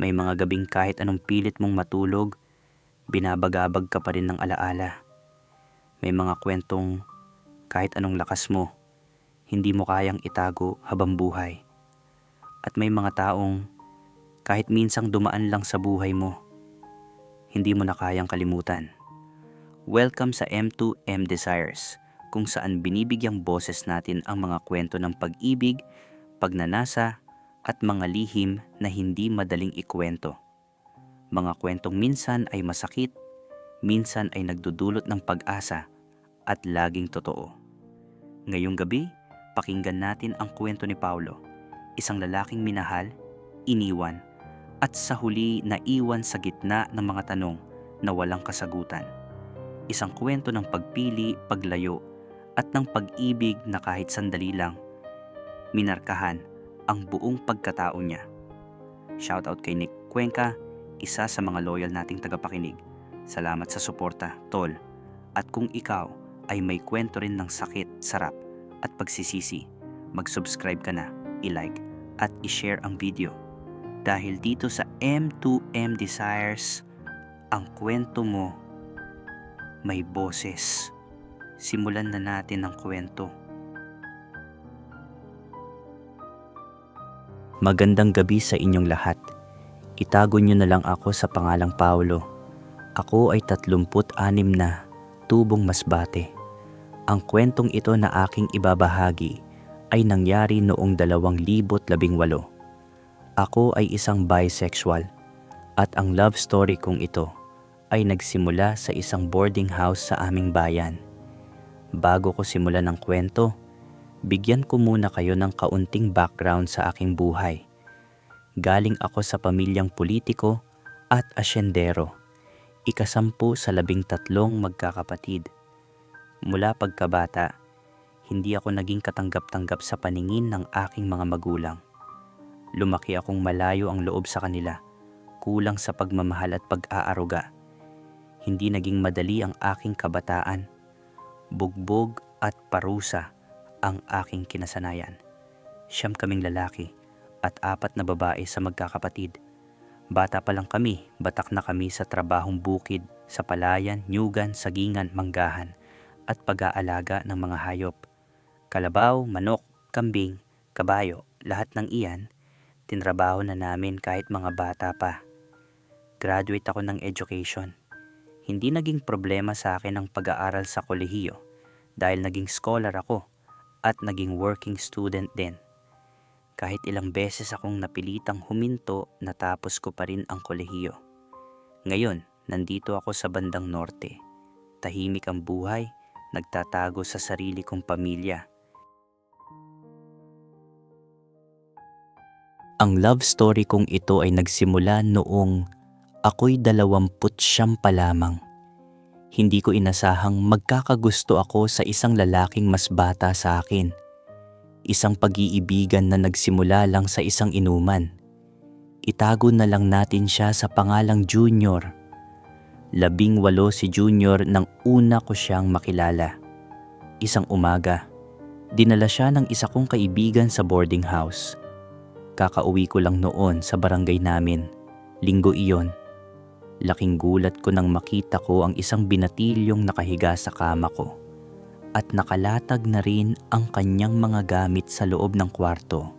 May mga gabing kahit anong pilit mong matulog, binabagabag ka pa rin ng alaala. May mga kwentong kahit anong lakas mo, hindi mo kayang itago habang buhay. At may mga taong kahit minsang dumaan lang sa buhay mo, hindi mo na kayang kalimutan. Welcome sa M2M Desires, kung saan binibigyang boses natin ang mga kwento ng pag-ibig, pagnanasa, at mga lihim na hindi madaling ikwento. Mga kwentong minsan ay masakit, minsan ay nagdudulot ng pag-asa, at laging totoo. Ngayong gabi, pakinggan natin ang kwento ni Paulo, isang lalaking minahal, iniwan, at sa huli naiwan sa gitna ng mga tanong na walang kasagutan. Isang kwento ng pagpili, paglayo, at ng pag-ibig na kahit sandali lang, minarkahan ang buong pagkatao niya. Shoutout kay Nick Cuenca, isa sa mga loyal nating tagapakinig. Salamat sa suporta, tol. At kung ikaw ay may kwento rin ng sakit, sarap, at pagsisisi, mag-subscribe ka na, i-like, at i-share ang video. Dahil dito sa M2M Desires, ang kwento mo may boses. Simulan na natin ang kwento. Magandang gabi sa inyong lahat. Itago niyo na lang ako sa pangalang Paulo. Ako ay 36 na, tubong masbate. Ang kwentong ito na aking ibabahagi ay nangyari noong 2018. Ako ay isang bisexual at ang love story kong ito ay nagsimula sa isang boarding house sa aming bayan. Bago ko simulan ng kwento, bigyan ko muna kayo ng kaunting background sa aking buhay. Galing ako sa pamilyang politiko at asyendero. Ikasampu sa labing tatlong magkakapatid. Mula pagkabata, hindi ako naging katanggap-tanggap sa paningin ng aking mga magulang. Lumaki akong malayo ang loob sa kanila, kulang sa pagmamahal at pag-aaruga. Hindi naging madali ang aking kabataan. Bugbog at parusa ang aking kinasanayan. Siyam kaming lalaki at apat na babae sa magkakapatid. Bata pa lang kami, batak na kami sa trabahong bukid, sa palayan, nyugan, sagingan, manggahan, at pag-aalaga ng mga hayop. Kalabaw, manok, kambing, kabayo, lahat ng iyan, tinrabaho na namin kahit mga bata pa. Graduate ako ng education. Hindi naging problema sa akin ang pag-aaral sa kolehiyo dahil naging scholar ako at naging working student din. Kahit ilang beses akong napilitang huminto, natapos ko pa rin ang kolehiyo. Ngayon, nandito ako sa bandang norte. Tahimik ang buhay, nagtatago sa sarili kong pamilya. Ang love story kong ito ay nagsimula noong ako'y dalawamput siyam pa lamang. Hindi ko inasahang magkakagusto ako sa isang lalaking mas bata sa akin. Isang pag-iibigan na nagsimula lang sa isang inuman. Itago na lang natin siya sa pangalang Junior. Labing walo si Junior nang una ko siyang makilala. Isang umaga, dinala siya ng isa kong kaibigan sa boarding house. Kakauwi ko lang noon sa barangay namin. Linggo iyon. Laking gulat ko nang makita ko ang isang binatilyong nakahiga sa kama ko at nakalatag na rin ang kanyang mga gamit sa loob ng kwarto.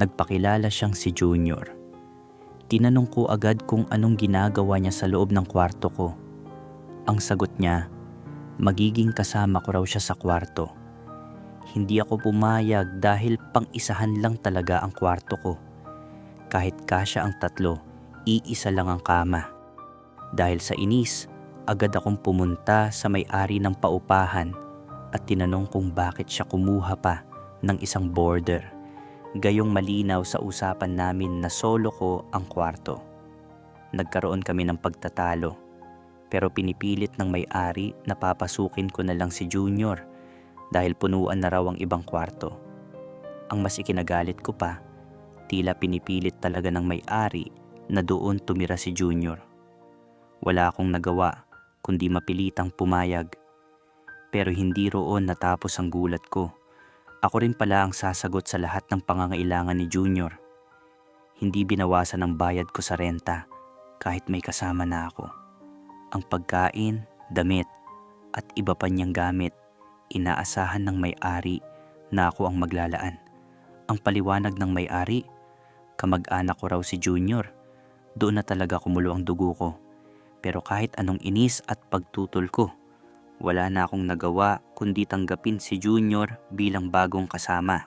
Nagpakilala siyang si Junior. Tinanong ko agad kung anong ginagawa niya sa loob ng kwarto ko. Ang sagot niya, magiging kasama ko raw siya sa kwarto. Hindi ako pumayag dahil pang-isahan lang talaga ang kwarto ko. Kahit kasya ang tatlo, iisa lang ang kama. Dahil sa inis, agad akong pumunta sa may-ari ng paupahan at tinanong kung bakit siya kumuha pa ng isang border. Gayong malinaw sa usapan namin na solo ko ang kwarto. Nagkaroon kami ng pagtatalo pero pinipilit ng may-ari na papasukin ko na lang si Junior dahil punuan na raw ang ibang kwarto. Ang mas ikinagalit ko pa, tila pinipilit talaga ng may-ari na doon tumira si Junior. Wala akong nagawa kundi mapilitang pumayag. Pero hindi roon natapos ang gulat ko. Ako rin pala ang sasagot sa lahat ng pangangailangan ni Junior. Hindi binawasan ang bayad ko sa renta kahit may kasama na ako. Ang pagkain, damit, at iba pa niyang gamit, inaasahan ng may-ari na ako ang maglalaan. Ang paliwanag ng may-ari, kamag-anak ko raw si Junior. Doon na talaga kumulo ang dugo ko. Pero kahit anong inis at pagtutol ko, wala na akong nagawa kundi tanggapin si Junior bilang bagong kasama.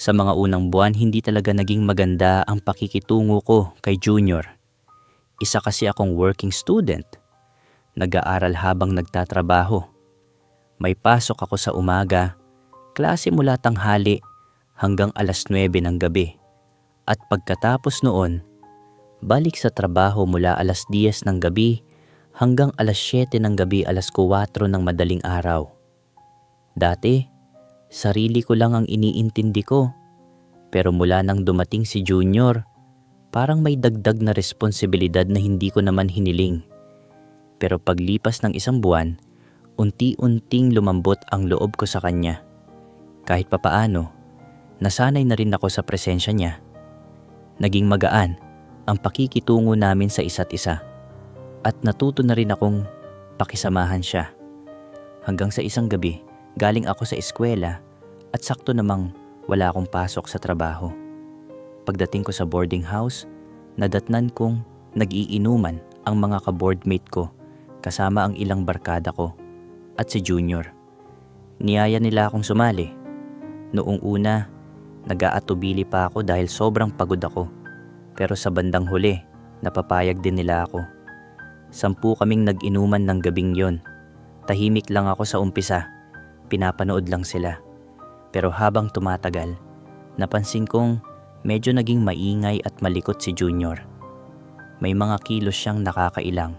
Sa mga unang buwan, hindi talaga naging maganda ang pakikitungo ko kay Junior. Isa kasi akong working student. Nag-aaral habang nagtatrabaho. May pasok ako sa umaga, klase mula tanghali hanggang alas 9 ng gabi. At pagkatapos noon, balik sa trabaho mula alas 10 ng gabi hanggang alas 7 ng gabi alas 4 ng madaling araw. Dati, sarili ko lang ang iniintindi ko. Pero mula nang dumating si Junior, parang may dagdag na responsibilidad na hindi ko naman hiniling. Pero paglipas ng isang buwan, unti-unting lumambot ang loob ko sa kanya. Kahit papaano, nasanay na rin ako sa presensya niya. Naging magaan ang pakikitungo namin sa isa't isa. At natuto na rin akong pakisamahan siya. Hanggang sa isang gabi, galing ako sa eskwela at sakto namang wala akong pasok sa trabaho. Pagdating ko sa boarding house, nadatnan kong nag-iinuman ang mga ka-boardmate ko kasama ang ilang barkada ko at si Junior. Niyaya nila akong sumali. Noong una, nag-aatubili pa ako dahil sobrang pagod ako. Pero sa bandang huli, napapayag din nila ako. Sampu kaming nag-inuman ng gabing yon. Tahimik lang ako sa umpisa. Pinapanood lang sila. Pero habang tumatagal, napansin kong medyo naging maingay at malikot si Junior. May mga kilos siyang nakakailang,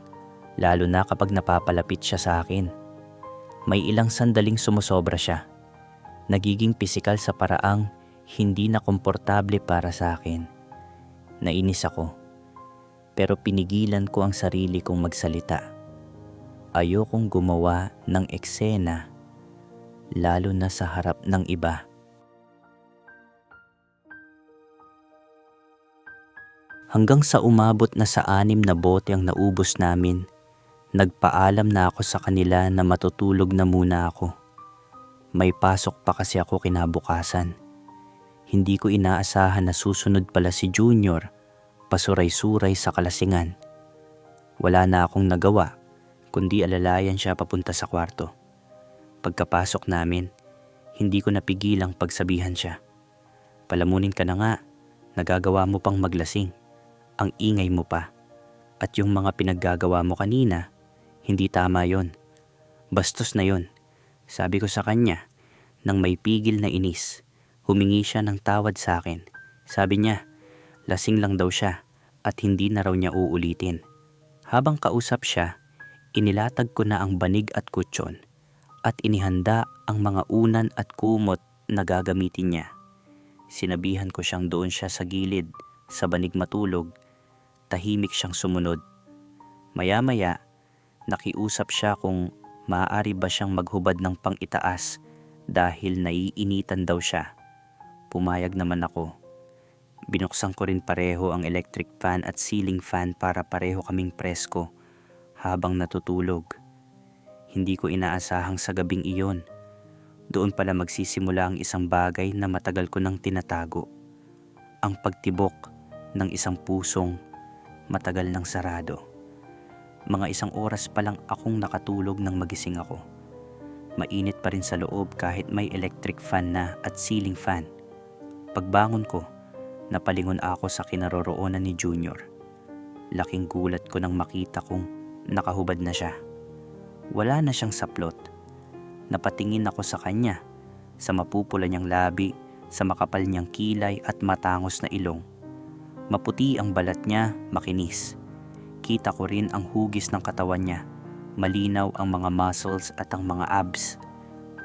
lalo na kapag napapalapit siya sa akin. May ilang sandaling sumusobra siya. Nagiging pisikal sa paraang hindi na komportable para sa akin. Nainis ako, pero pinigilan ko ang sarili kong magsalita. Ayokong gumawa ng eksena lalo na sa harap ng iba. Hanggang sa umabot na sa anim na bote ang naubos namin, nagpaalam na ako sa kanila na matutulog na muna ako. May pasok pa kasi ako kinabukasan. Hindi ko inaasahan na susunod pala si Junior, pasuray-suray sa kalasingan. Wala na akong nagawa, kundi alalayan siya papunta sa kwarto. Pagkapasok namin, hindi ko napigilang pagsabihan siya. Palamunin ka na nga, nagagawa mo pang maglasing. Ang ingay mo pa. At yung mga pinaggagawa mo kanina, hindi tama yon. Bastos na yon. Sabi ko sa kanya, nang may pigil na inis, humingi siya ng tawad sa akin. Sabi niya, lasing lang daw siya at hindi na raw niya uulitin. Habang kausap siya, inilatag ko na ang banig at kutsyon at inihanda ang mga unan at kumot na gagamitin niya. Sinabihan ko siyang doon siya sa gilid, sa banig matulog, tahimik siyang sumunod. Maya-maya, nakiusap siya kung maaari ba siyang maghubad ng pang-itaas dahil naiinitan daw siya. Pumayag naman ako. Binuksan ko rin pareho ang electric fan at ceiling fan para pareho kaming presko habang natutulog. Hindi ko inaasahang sa gabing iyon. Doon pala magsisimula ang isang bagay na matagal ko nang tinatago. Ang pagtibok ng isang pusong matagal nang sarado. Mga isang oras pa lang akong nakatulog nang magising ako. Mainit pa rin sa loob kahit may electric fan na at ceiling fan. Pagbangon ko, napalingon ako sa kinaroroonan ni Junior. Laking gulat ko nang makita kong nakahubad na siya. Wala na siyang saplot. Napatingin ako sa kanya, sa mapupula niyang labi, sa makapal niyang kilay at matangos na ilong. Maputi ang balat niya, makinis. Kita ko rin ang hugis ng katawan niya. Malinaw ang mga muscles at ang mga abs.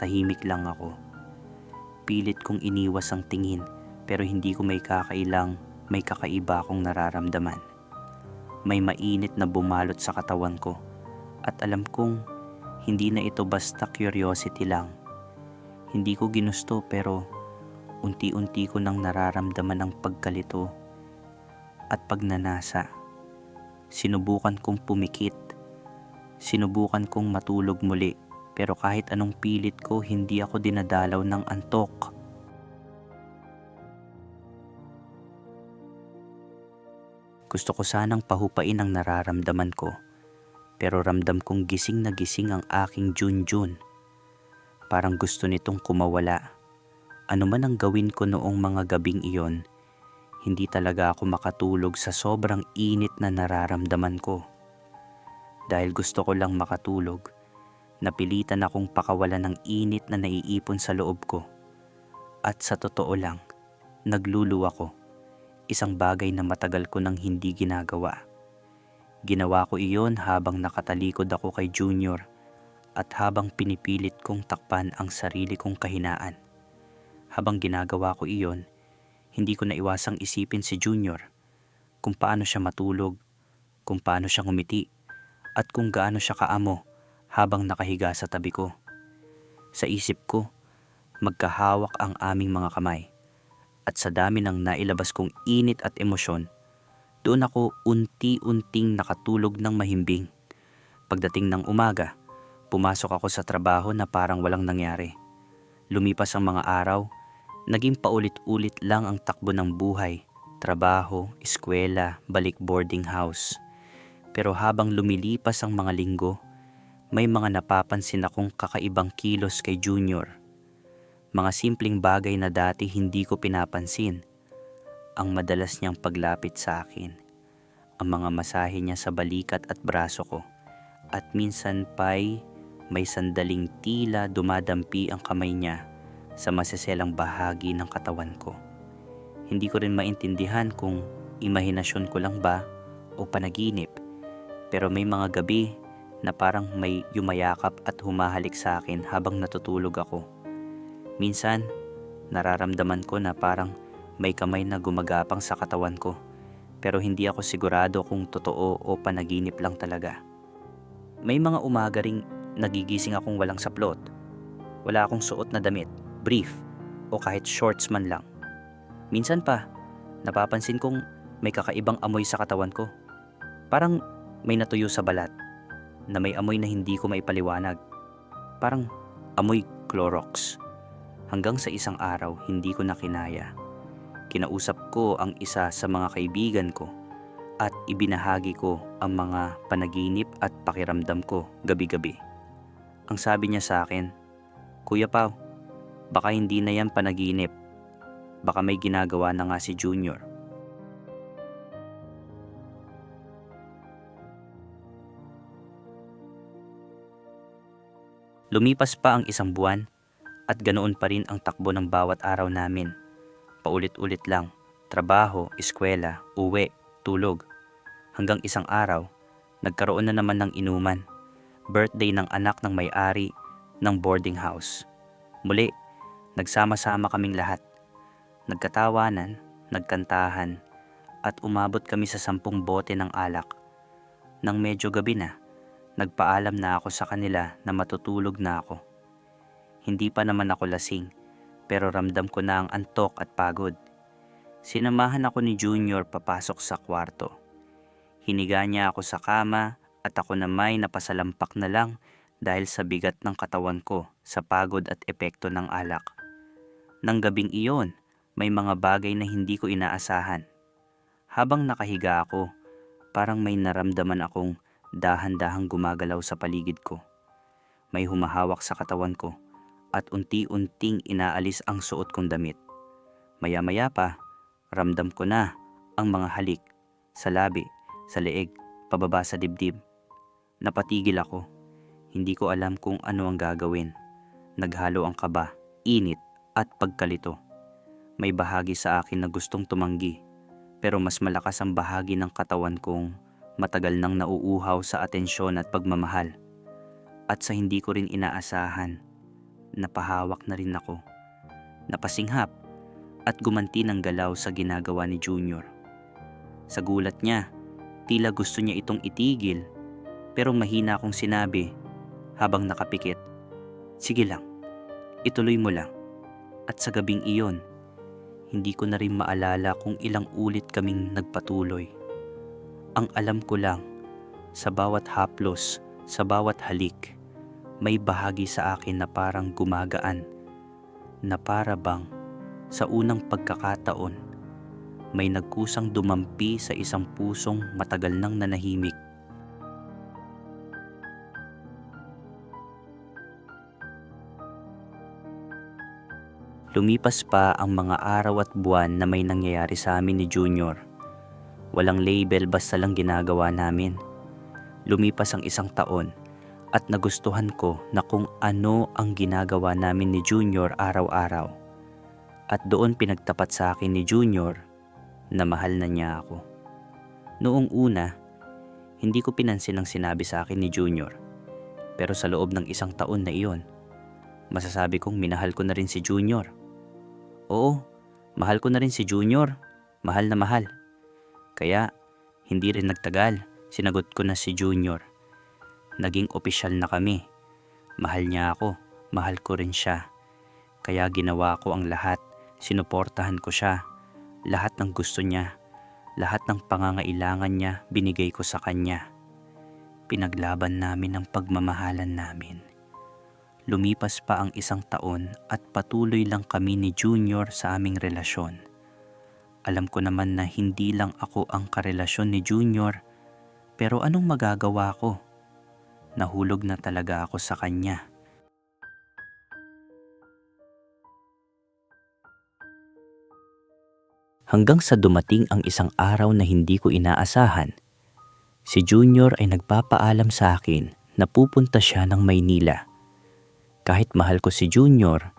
Tahimik lang ako. Pilit kong iniwas ang tingin pero hindi ko may kakailang may kakaiba akong nararamdaman. May mainit na bumalot sa katawan ko at alam kong hindi na ito basta curiosity lang. Hindi ko ginusto pero unti-unti ko nang nararamdaman ang pagkalito at pagnanasa. Sinubukan kong pumikit. Sinubukan kong matulog muli pero kahit anong pilit ko hindi ako dinadalaw ng antok. Gusto ko sanang pahupain ang nararamdaman ko pero ramdam kong gising na gising ang aking Junjun. Parang gusto nitong kumawala. Ano man ang gawin ko noong mga gabing iyon, hindi talaga ako makatulog sa sobrang init na nararamdaman ko. Dahil gusto ko lang makatulog, napilitan akong pakawalan ng init na naiipon sa loob ko. At sa totoo lang, nagluluwa ko. Isang bagay na matagal ko nang hindi ginagawa. Ginawa ko iyon habang nakatalikod ako kay Junior at habang pinipilit kong takpan ang sarili kong kahinaan. Habang ginagawa ko iyon, hindi ko naiwasang isipin si Junior kung paano siya matulog, kung paano siya ngumiti, at kung gaano siya kaamo habang nakahiga sa tabi ko. Sa isip ko, magkahawak ang aming mga kamay at sa dami ng nailabas kong init at emosyon, doon ako unti-unting nakatulog ng mahimbing. Pagdating ng umaga, pumasok ako sa trabaho na parang walang nangyari. Lumipas ang mga araw, naging paulit-ulit lang ang takbo ng buhay, trabaho, eskwela, balik boarding house. Pero habang lumilipas ang mga linggo, may mga napapansin akong kakaibang kilos kay Junior. Mga simpleng bagay na dati hindi ko pinapansin ang madalas niyang paglapit sa akin, ang mga masahe niya sa balikat at braso ko, at minsan pa'y may sandaling tila dumadampi ang kamay niya sa maseselang bahagi ng katawan ko. Hindi ko rin maintindihan kung imahinasyon ko lang ba o panaginip, pero may mga gabi na parang may yumayakap at humahalik sa akin habang natutulog ako. Minsan, nararamdaman ko na parang may kamay na gumagapang sa katawan ko pero hindi ako sigurado kung totoo o panaginip lang talaga. May mga umaga ring nagigising akong walang saplot. Wala akong suot na damit, brief, o kahit shorts man lang. Minsan pa, napapansin kong may kakaibang amoy sa katawan ko. Parang may natuyo sa balat na may amoy na hindi ko maipaliwanag. Parang amoy Clorox. Hanggang sa isang araw, hindi ko na kinaya Kinausap ko ang isa sa mga kaibigan ko at ibinahagi ko ang mga panaginip at pakiramdam ko gabi-gabi. Ang sabi niya sa akin, Kuya Pau, baka hindi na yan panaginip. Baka may ginagawa na nga si Junior. Lumipas pa ang isang buwan at ganoon pa rin ang takbo ng bawat araw namin paulit-ulit lang. Trabaho, eskwela, uwi, tulog. Hanggang isang araw, nagkaroon na naman ng inuman. Birthday ng anak ng may-ari ng boarding house. Muli, nagsama-sama kaming lahat. Nagkatawanan, nagkantahan, at umabot kami sa sampung bote ng alak. Nang medyo gabi na, nagpaalam na ako sa kanila na matutulog na ako. Hindi pa naman ako lasing pero ramdam ko na ang antok at pagod. Sinamahan ako ni Junior papasok sa kwarto. Hiniga niya ako sa kama at ako na may napasalampak na lang dahil sa bigat ng katawan ko sa pagod at epekto ng alak. Nang gabing iyon, may mga bagay na hindi ko inaasahan. Habang nakahiga ako, parang may naramdaman akong dahan-dahang gumagalaw sa paligid ko. May humahawak sa katawan ko at unti-unting inaalis ang suot kong damit. Maya-maya pa, ramdam ko na ang mga halik sa labi, sa leeg, pababa sa dibdib. Napatigil ako. Hindi ko alam kung ano ang gagawin. Naghalo ang kaba, init at pagkalito. May bahagi sa akin na gustong tumanggi pero mas malakas ang bahagi ng katawan kong matagal nang nauuhaw sa atensyon at pagmamahal. At sa hindi ko rin inaasahan, napahawak na rin ako. Napasinghap at gumanti ng galaw sa ginagawa ni Junior. Sa gulat niya, tila gusto niya itong itigil pero mahina akong sinabi habang nakapikit. Sige lang, ituloy mo lang. At sa gabing iyon, Hindi ko na rin maalala kung ilang ulit kaming nagpatuloy. Ang alam ko lang, sa bawat haplos, sa bawat halik, may bahagi sa akin na parang gumagaan, na para bang sa unang pagkakataon, may nagkusang dumampi sa isang pusong matagal nang nanahimik. Lumipas pa ang mga araw at buwan na may nangyayari sa amin ni Junior. Walang label basta lang ginagawa namin. Lumipas ang isang taon at nagustuhan ko na kung ano ang ginagawa namin ni Junior araw-araw. At doon pinagtapat sa akin ni Junior na mahal na niya ako. Noong una, hindi ko pinansin ang sinabi sa akin ni Junior. Pero sa loob ng isang taon na iyon, masasabi kong minahal ko na rin si Junior. Oo, mahal ko na rin si Junior. Mahal na mahal. Kaya, hindi rin nagtagal. Sinagot ko na si Junior. Naging opisyal na kami. Mahal niya ako. Mahal ko rin siya. Kaya ginawa ko ang lahat. Sinuportahan ko siya. Lahat ng gusto niya. Lahat ng pangangailangan niya binigay ko sa kanya. Pinaglaban namin ang pagmamahalan namin. Lumipas pa ang isang taon at patuloy lang kami ni Junior sa aming relasyon. Alam ko naman na hindi lang ako ang karelasyon ni Junior, pero anong magagawa ko? Nahulog na talaga ako sa kanya. Hanggang sa dumating ang isang araw na hindi ko inaasahan, si Junior ay nagpapaalam sa akin na pupunta siya ng Maynila. Kahit mahal ko si Junior,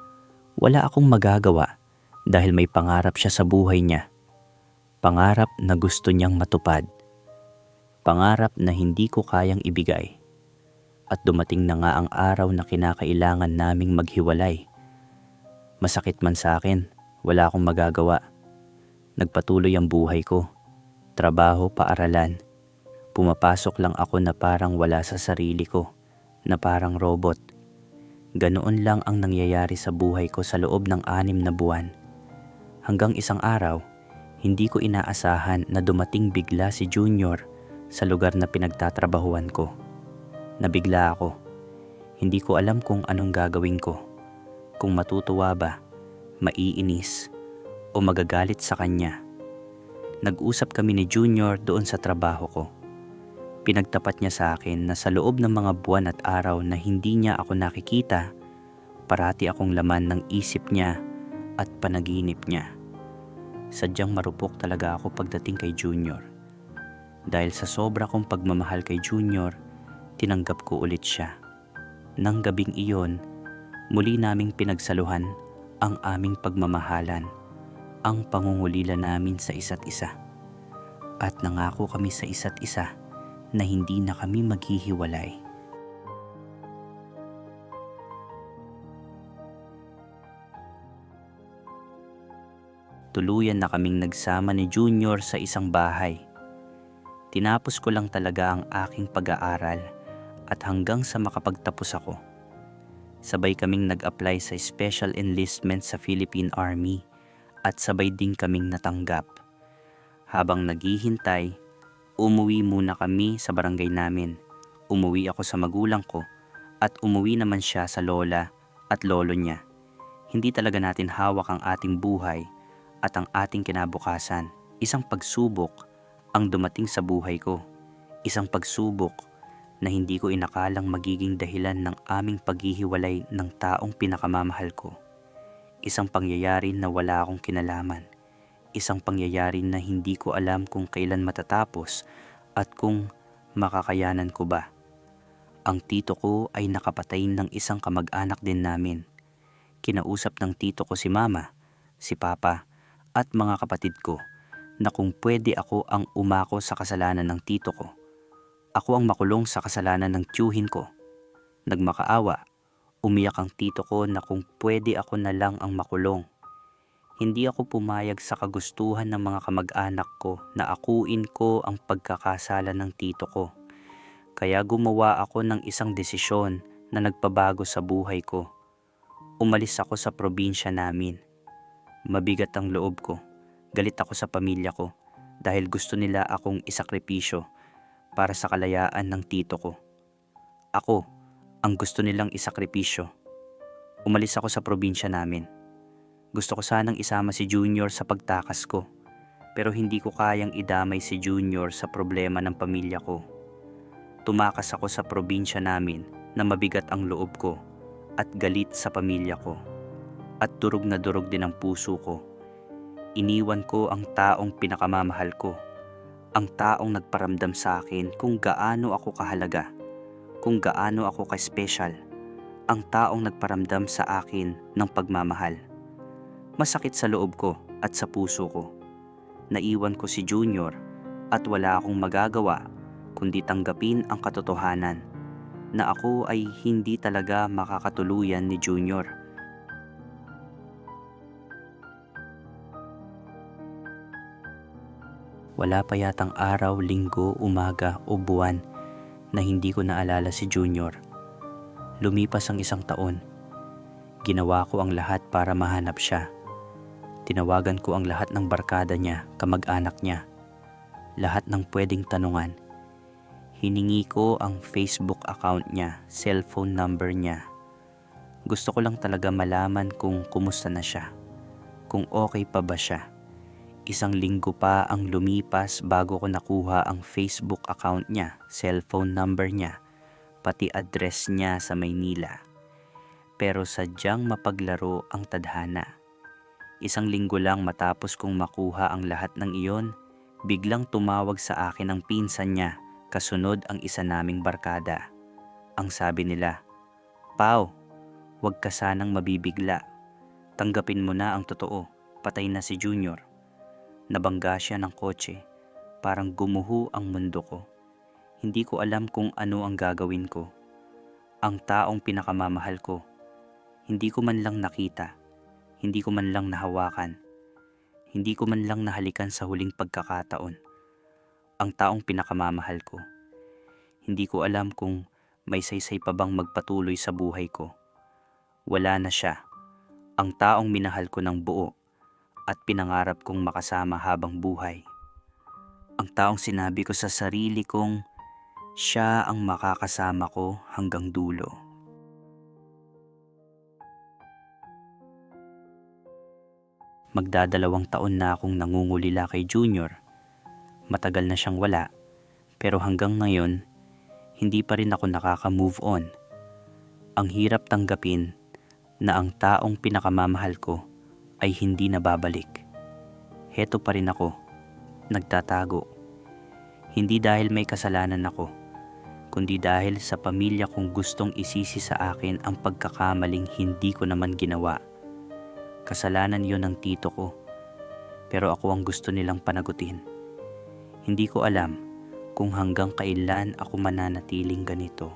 wala akong magagawa dahil may pangarap siya sa buhay niya. Pangarap na gusto niyang matupad. Pangarap na hindi ko kayang ibigay. At dumating na nga ang araw na kinakailangan naming maghiwalay. Masakit man sa akin, wala akong magagawa. Nagpatuloy ang buhay ko. Trabaho, paaralan. Pumapasok lang ako na parang wala sa sarili ko, na parang robot. Ganoon lang ang nangyayari sa buhay ko sa loob ng anim na buwan. Hanggang isang araw, hindi ko inaasahan na dumating bigla si Junior sa lugar na pinagtatrabahuan ko. Nabigla ako. Hindi ko alam kung anong gagawin ko. Kung matutuwa ba, maiinis, o magagalit sa kanya. Nag-usap kami ni Junior doon sa trabaho ko. Pinagtapat niya sa akin na sa loob ng mga buwan at araw na hindi niya ako nakikita, parati akong laman ng isip niya at panaginip niya. Sadyang marupok talaga ako pagdating kay Junior. Dahil sa sobra kong pagmamahal kay Junior, tinanggap ko ulit siya. Nang gabing iyon, muli naming pinagsaluhan ang aming pagmamahalan, ang pangungulila namin sa isa't isa. At nangako kami sa isa't isa na hindi na kami maghihiwalay. Tuluyan na kaming nagsama ni Junior sa isang bahay. Tinapos ko lang talaga ang aking pag-aaral at hanggang sa makapagtapos ako. Sabay kaming nag-apply sa special enlistment sa Philippine Army at sabay din kaming natanggap. Habang naghihintay, umuwi muna kami sa barangay namin. Umuwi ako sa magulang ko at umuwi naman siya sa lola at lolo niya. Hindi talaga natin hawak ang ating buhay at ang ating kinabukasan. Isang pagsubok ang dumating sa buhay ko. Isang pagsubok na hindi ko inakalang magiging dahilan ng aming paghihiwalay ng taong pinakamamahal ko. Isang pangyayari na wala akong kinalaman. Isang pangyayari na hindi ko alam kung kailan matatapos at kung makakayanan ko ba. Ang tito ko ay nakapatay ng isang kamag-anak din namin. Kinausap ng tito ko si mama, si papa, at mga kapatid ko na kung pwede ako ang umako sa kasalanan ng tito ko. Ako ang makulong sa kasalanan ng tiyuhin ko. Nagmakaawa, umiyak ang tito ko na kung pwede ako na lang ang makulong. Hindi ako pumayag sa kagustuhan ng mga kamag-anak ko na akuin ko ang pagkakasala ng tito ko. Kaya gumawa ako ng isang desisyon na nagpabago sa buhay ko. Umalis ako sa probinsya namin Mabigat ang loob ko. Galit ako sa pamilya ko dahil gusto nila akong isakripisyo para sa kalayaan ng tito ko. Ako ang gusto nilang isakripisyo. Umalis ako sa probinsya namin. Gusto ko sanang isama si Junior sa pagtakas ko pero hindi ko kayang idamay si Junior sa problema ng pamilya ko. Tumakas ako sa probinsya namin na mabigat ang loob ko at galit sa pamilya ko. At durog na durog din ang puso ko. Iniwan ko ang taong pinakamamahal ko. Ang taong nagparamdam sa akin kung gaano ako kahalaga. Kung gaano ako ka-special. Ang taong nagparamdam sa akin ng pagmamahal. Masakit sa loob ko at sa puso ko. Naiwan ko si Junior at wala akong magagawa kundi tanggapin ang katotohanan na ako ay hindi talaga makakatuluyan ni Junior. Wala pa yatang araw, linggo, umaga o buwan na hindi ko naalala si Junior. Lumipas ang isang taon. Ginawa ko ang lahat para mahanap siya. Tinawagan ko ang lahat ng barkada niya, kamag-anak niya. Lahat ng pwedeng tanungan. Hiningi ko ang Facebook account niya, cellphone number niya. Gusto ko lang talaga malaman kung kumusta na siya. Kung okay pa ba siya. Isang linggo pa ang lumipas bago ko nakuha ang Facebook account niya, cellphone number niya, pati address niya sa Maynila. Pero sadyang mapaglaro ang tadhana. Isang linggo lang matapos kong makuha ang lahat ng iyon, biglang tumawag sa akin ang pinsan niya, kasunod ang isa naming barkada. Ang sabi nila, Pau, huwag ka sanang mabibigla. Tanggapin mo na ang totoo, patay na si Junior. Nabangga siya ng kotse. Parang gumuho ang mundo ko. Hindi ko alam kung ano ang gagawin ko. Ang taong pinakamamahal ko. Hindi ko man lang nakita. Hindi ko man lang nahawakan. Hindi ko man lang nahalikan sa huling pagkakataon. Ang taong pinakamamahal ko. Hindi ko alam kung may saysay pa bang magpatuloy sa buhay ko. Wala na siya. Ang taong minahal ko ng buo at pinangarap kong makasama habang buhay. Ang taong sinabi ko sa sarili kong siya ang makakasama ko hanggang dulo. Magdadalawang taon na akong nangungulila kay Junior. Matagal na siyang wala, pero hanggang ngayon, hindi pa rin ako nakaka-move on. Ang hirap tanggapin na ang taong pinakamamahal ko ay hindi nababalik. Heto pa rin ako, nagtatago. Hindi dahil may kasalanan ako, kundi dahil sa pamilya kong gustong isisi sa akin ang pagkakamaling hindi ko naman ginawa. Kasalanan yon ng tito ko, pero ako ang gusto nilang panagutin. Hindi ko alam kung hanggang kailan ako mananatiling ganito.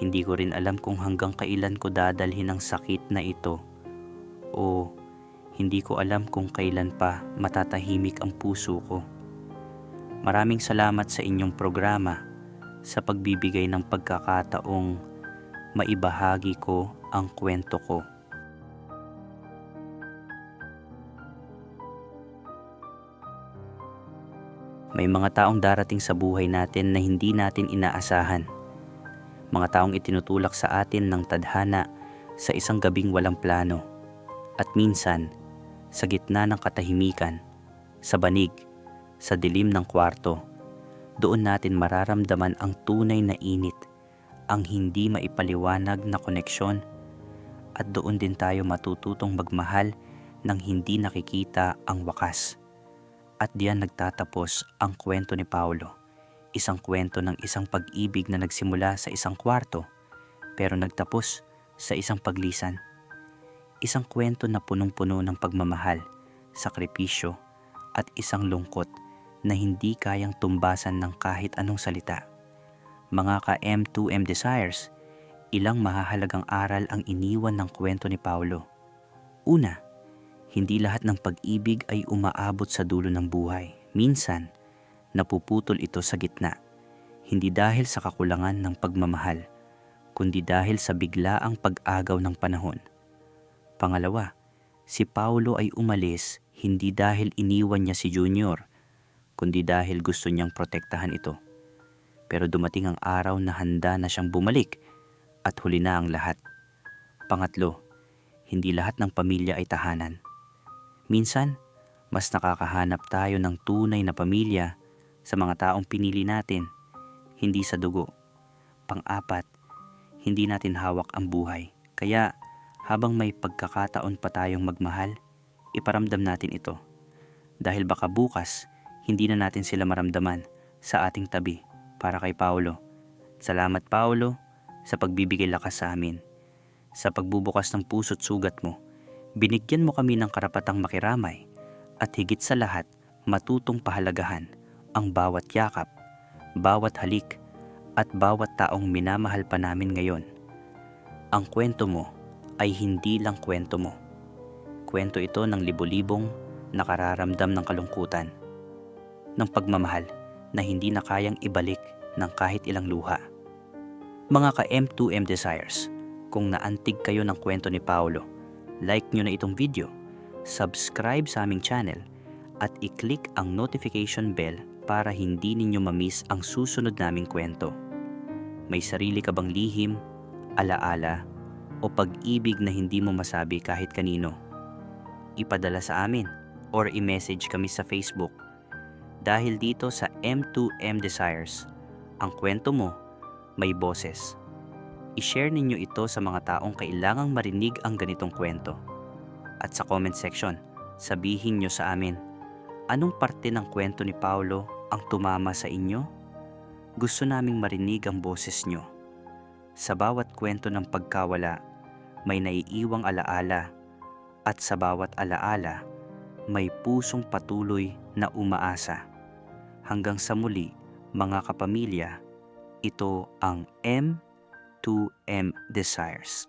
Hindi ko rin alam kung hanggang kailan ko dadalhin ang sakit na ito o hindi ko alam kung kailan pa matatahimik ang puso ko. Maraming salamat sa inyong programa sa pagbibigay ng pagkakataong maibahagi ko ang kwento ko. May mga taong darating sa buhay natin na hindi natin inaasahan. Mga taong itinutulak sa atin ng tadhana sa isang gabing walang plano. At minsan, sa gitna ng katahimikan, sa banig, sa dilim ng kwarto, doon natin mararamdaman ang tunay na init, ang hindi maipaliwanag na koneksyon, at doon din tayo matututong magmahal nang hindi nakikita ang wakas. At diyan nagtatapos ang kwento ni Paulo. Isang kwento ng isang pag-ibig na nagsimula sa isang kwarto pero nagtapos sa isang paglisan. Isang kwento na punong-puno ng pagmamahal, sakripisyo at isang lungkot na hindi kayang tumbasan ng kahit anong salita. Mga ka M2M Desires, ilang mahahalagang aral ang iniwan ng kwento ni Paulo. Una, hindi lahat ng pag-ibig ay umaabot sa dulo ng buhay. Minsan, napuputol ito sa gitna. Hindi dahil sa kakulangan ng pagmamahal, kundi dahil sa biglaang pag-agaw ng panahon. Pangalawa, Si Paulo ay umalis hindi dahil iniwan niya si Junior, kundi dahil gusto niyang protektahan ito. Pero dumating ang araw na handa na siyang bumalik at huli na ang lahat. Pangatlo, hindi lahat ng pamilya ay tahanan. Minsan, mas nakakahanap tayo ng tunay na pamilya sa mga taong pinili natin, hindi sa dugo. Pang-apat, hindi natin hawak ang buhay. Kaya habang may pagkakataon pa tayong magmahal, iparamdam natin ito. Dahil baka bukas, hindi na natin sila maramdaman sa ating tabi para kay Paulo. Salamat Paulo sa pagbibigay lakas sa amin. Sa pagbubukas ng puso't sugat mo, binigyan mo kami ng karapatang makiramay at higit sa lahat, matutong pahalagahan ang bawat yakap, bawat halik, at bawat taong minamahal pa namin ngayon. Ang kwento mo ay hindi lang kwento mo. Kwento ito ng libo-libong nakararamdam ng kalungkutan, ng pagmamahal na hindi na kayang ibalik ng kahit ilang luha. Mga ka-M2M Desires, kung naantig kayo ng kwento ni Paolo, like nyo na itong video, subscribe sa aming channel, at i-click ang notification bell para hindi ninyo mamiss ang susunod naming kwento. May sarili ka bang lihim, alaala, o pag-ibig na hindi mo masabi kahit kanino? Ipadala sa amin or i-message kami sa Facebook. Dahil dito sa M2M Desires, ang kwento mo may boses. I-share ninyo ito sa mga taong kailangang marinig ang ganitong kwento. At sa comment section, sabihin nyo sa amin, anong parte ng kwento ni Paulo ang tumama sa inyo? Gusto naming marinig ang boses nyo. Sa bawat kwento ng pagkawala, may naiiwang alaala at sa bawat alaala, may pusong patuloy na umaasa. Hanggang sa muli, mga kapamilya, ito ang M2M Desires.